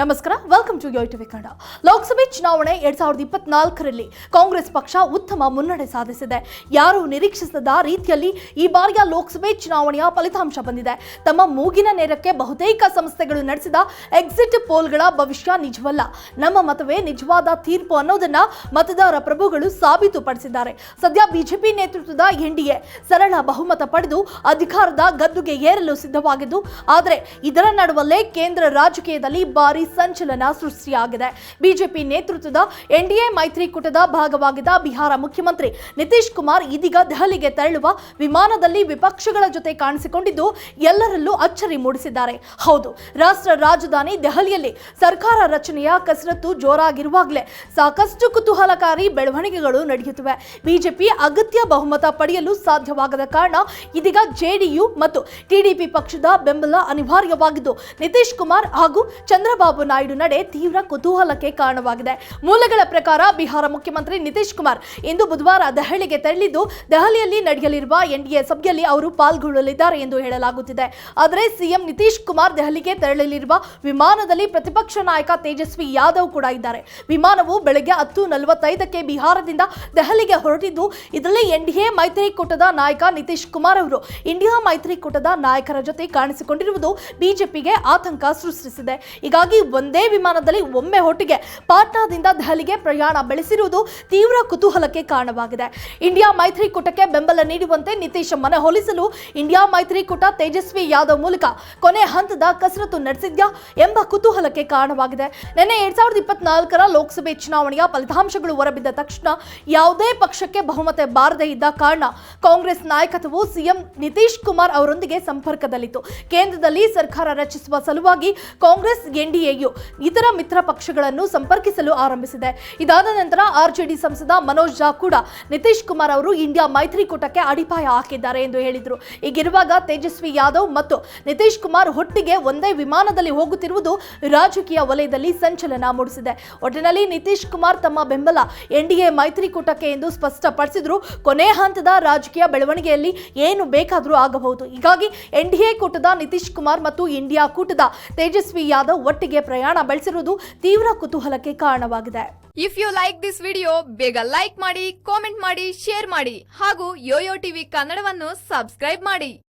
ನಮಸ್ಕಾರ welcome to TV Kannada ಲೋಕಸಭೆ ಚುನಾವಣೆ ಎರಡ್ ಸಾವಿರದ ಇಪ್ಪತ್ನಾಲ್ಕರಲ್ಲಿ ಕಾಂಗ್ರೆಸ್ ಪಕ್ಷ ಉತ್ತಮ ಮುನ್ನಡೆ ಸಾಧಿಸಿದೆ. ಯಾರು ನಿರೀಕ್ಷಿಸದ ರೀತಿಯಲ್ಲಿ ಈ ಬಾರಿಯ ಲೋಕಸಭೆ ಚುನಾವಣೆಯ ಫಲಿತಾಂಶ ಬಂದಿದೆ. ತಮ್ಮ ಮೂಗಿನ ನೇರಕ್ಕೆ ಬಹುತೇಕ ಸಂಸ್ಥೆಗಳು ನಡೆಸಿದ ಎಕ್ಸಿಟ್ ಪೋಲ್ಗಳ ಭವಿಷ್ಯ ನಿಜವಲ್ಲ. ನಮ್ಮ ಮತವೇ ನಿಜವಾದ ತೀರ್ಪು ಅನ್ನೋದನ್ನ ಮತದಾರ ಪ್ರಭುಗಳು ಸಾಬೀತುಪಡಿಸಿದ್ದಾರೆ. ಸದ್ಯ ಬಿಜೆಪಿ ನೇತೃತ್ವದ ಎನ್ಡಿಎ ಸರಳ ಬಹುಮತ ಪಡೆದು ಅಧಿಕಾರದ ಗದ್ದುಗೆ ಏರಲು ಸಿದ್ಧವಾಗಿದ್ದು, ಆದರೆ ಇದರ ನಡುವಲ್ಲೇ ಕೇಂದ್ರ ರಾಜಕೀಯದಲ್ಲಿ ಭಾರಿ ಸಂಚಲನ ಸೃಷ್ಟಿಯಾಗಿದೆ. ಬಿಜೆಪಿ ನೇತೃತ್ವದ ಎನ್ಡಿಎ ಮೈತ್ರಿಕೂಟದ ಭಾಗವಾಗಿದ್ದ ಬಿಹಾರ ಮುಖ್ಯಮಂತ್ರಿ ನಿತೀಶ್ ಕುಮಾರ್ ಇದೀಗ ದೆಹಲಿಗೆ ತೆರಳುವ ವಿಮಾನದಲ್ಲಿ ವಿಪಕ್ಷಗಳ ಜೊತೆ ಕಾಣಿಸಿಕೊಂಡಿದ್ದು ಎಲ್ಲರಲ್ಲೂ ಅಚ್ಚರಿ ಮೂಡಿಸಿದ್ದಾರೆ. ಹೌದು, ರಾಷ್ಟ್ರ ರಾಜಧಾನಿ ದೆಹಲಿಯಲ್ಲಿ ಸರ್ಕಾರ ರಚನೆಯ ಕಸರತ್ತು ಜೋರಾಗಿರುವಾಗಲೇ ಸಾಕಷ್ಟು ಕುತೂಹಲಕಾರಿ ಬೆಳವಣಿಗೆಗಳು ನಡೆಯುತ್ತಿವೆ. ಬಿಜೆಪಿ ಅಗತ್ಯ ಬಹುಮತ ಪಡೆಯಲು ಸಾಧ್ಯವಾಗದ ಕಾರಣ ಇದೀಗ ಜೆಡಿಯು ಮತ್ತು ಟಿಡಿಪಿ ಪಕ್ಷದ ಬೆಂಬಲ ಅನಿವಾರ್ಯವಾಗಿದ್ದು, ನಿತೀಶ್ ಕುಮಾರ್ ಹಾಗೂ ಚಂದ್ರಬಾಬು ನಾಯ್ಡು ನಡೆ ತೀವ್ರ ಕುತೂಹಲಕ್ಕೆ ಕಾರಣವಾಗಿದೆ. ಮೂಲಗಳ ಪ್ರಕಾರ ಬಿಹಾರ ಮುಖ್ಯಮಂತ್ರಿ ನಿತೀಶ್ ಕುಮಾರ್ ಇಂದು ಬುಧವಾರ ದೆಹಲಿಗೆ ತೆರಳಿದ್ದು, ದೆಹಲಿಯಲ್ಲಿ ನಡೆಯಲಿರುವ ಎನ್ಡಿಎ ಸಭೆಯಲ್ಲಿ ಅವರು ಪಾಲ್ಗೊಳ್ಳಲಿದ್ದಾರೆ ಎಂದು ಹೇಳಲಾಗುತ್ತಿದೆ. ಆದರೆ ಸಿಎಂ ನಿತೀಶ್ ಕುಮಾರ್ ದೆಹಲಿಗೆ ತೆರಳಲಿರುವ ವಿಮಾನದಲ್ಲಿ ಪ್ರತಿಪಕ್ಷ ನಾಯಕ ತೇಜಸ್ವಿ ಯಾದವ್ ಕೂಡ ಇದ್ದಾರೆ. ವಿಮಾನವು ಬೆಳಗ್ಗೆ ಹತ್ತು ನಲವತ್ತೈದಕ್ಕೆ ಬಿಹಾರದಿಂದ ದೆಹಲಿಗೆ ಹೊರಟಿದ್ದು, ಇದರಲ್ಲಿ ಎನ್ಡಿಎ ಮೈತ್ರಿಕೂಟದ ನಾಯಕ ನಿತೀಶ್ ಕುಮಾರ್ ಅವರು ಇಂಡಿಯಾ ಮೈತ್ರಿಕೂಟದ ನಾಯಕರ ಜೊತೆ ಕಾಣಿಸಿಕೊಂಡಿರುವುದು ಬಿಜೆಪಿಗೆ ಆತಂಕ ಸೃಷ್ಟಿಸಿದೆ. ಹೀಗಾಗಿ ಒಂದೇ ವಿಮಾನದಲ್ಲಿ ಒಮ್ಮೆ ಒಟ್ಟಿಗೆ ಪಾಟ್ನಾದಿಂದ ದೆಹಲಿಗೆ ಪ್ರಯಾಣ ಬೆಳೆಸಿರುವುದು ತೀವ್ರ ಕುತೂಹಲಕ್ಕೆ ಕಾರಣವಾಗಿದೆ. ಇಂಡಿಯಾ ಮೈತ್ರಿಕೂಟಕ್ಕೆ ಬೆಂಬಲ ನೀಡುವಂತೆ ನಿತೀಶ್ ಮನವೊಲಿಸಲು ಇಂಡಿಯಾ ಮೈತ್ರಿಕೂಟ ತೇಜಸ್ವಿ ಯಾದವ್ ಮೂಲಕ ಕೊನೆ ಹಂತದ ಕಸರತ್ತು ನಡೆಸಿದ್ಯಾ ಎಂಬ ಕುತೂಹಲಕ್ಕೆ ಕಾರಣವಾಗಿದೆ. ನಿನ್ನೆ ಎರಡ್ ಸಾವಿರದ ಇಪ್ಪತ್ನಾಲ್ಕರ ಲೋಕಸಭೆ ಚುನಾವಣೆಯ ಫಲಿತಾಂಶಗಳು ಹೊರಬಿದ್ದ ತಕ್ಷಣ ಯಾವುದೇ ಪಕ್ಷಕ್ಕೆ ಬಹುಮತ ಬಾರದೇ ಇದ್ದ ಕಾರಣ ಕಾಂಗ್ರೆಸ್ ನಾಯಕತ್ವವು ಸಿಎಂ ನಿತೀಶ್ ಕುಮಾರ್ ಅವರೊಂದಿಗೆ ಸಂಪರ್ಕದಲ್ಲಿತ್ತು. ಕೇಂದ್ರದಲ್ಲಿ ಸರ್ಕಾರ ರಚಿಸುವ ಸಲುವಾಗಿ ಕಾಂಗ್ರೆಸ್ ಎನ್ಡಿಎಯು ಇತರ ಮಿತ್ರ ಪಕ್ಷಗಳನ್ನು ಸಂಪರ್ಕಿಸಲು ಆರಂಭಿಸಿದೆ. ಇದಾದ ನಂತರ ಆರ್ಜೆಡಿ ಸಂಸದ ಮನೋಜ್ ಝಾ ಕೂಡ ನಿತೀಶ್ ಕುಮಾರ್ ಅವರು ಇಂಡಿಯಾ ಮೈತ್ರಿಕೂಟಕ್ಕೆ ಅಡಿಪಾಯ ಹಾಕಿದ್ದಾರೆ ಎಂದು ಹೇಳಿದರು. ಈಗಿರುವಾಗ ತೇಜಸ್ವಿ ಯಾದವ್ ಮತ್ತು ನಿತೀಶ್ ಕುಮಾರ್ ಒಟ್ಟಿಗೆ ಒಂದೇ ವಿಮಾನದಲ್ಲಿ ಹೋಗುತ್ತಿರುವುದು ರಾಜಕೀಯ ವಲಯದಲ್ಲಿ ಸಂಚಲನ ಮೂಡಿಸಿದೆ. ಒಟ್ಟಿನಲ್ಲಿ ನಿತೀಶ್ ಕುಮಾರ್ ತಮ್ಮ ಬೆಂಬಲ ಎನ್ಡಿಎ ಮೈತ್ರಿಕೂಟಕ್ಕೆ ಎಂದು ಸ್ಪಷ್ಟಪಡಿಸಿದ್ರು. ಕೊನೆ ಹಂತದ ರಾಜಕೀಯ ಬೆಳವಣಿಗೆಯಲ್ಲಿ ಏನು ಬೇಕಾದರೂ ಆಗಬಹುದು. ಹೀಗಾಗಿ ಎನ್ಡಿಎ ಕೂಟದ ನಿತೀಶ್ ಕುಮಾರ್ ಮತ್ತು ಇಂಡಿಯಾ ಕೂಟದ ತೇಜಸ್ವಿ ಯಾದವ್ ಒಟ್ಟಿಗೆ ಪ್ರಯಾಣ ಬೆಳೆಸಿರುವುದು ತೀವ್ರ ಕುತೂಹಲಕ್ಕೆ ಕಾರಣವಾಗಿದೆ. If you like this video ಬೇಗ ಲೈಕ್ ಮಾಡಿ ಕಾಮೆಂಟ್ ಮಾಡಿ ಶೇರ್ ಮಾಡಿ ಹಾಗೂ ಯೋಯೋ ಟಿವಿ ಕನ್ನಡವನ್ನು ಸಬ್ಸ್ಕ್ರೈಬ್ ಮಾಡಿ.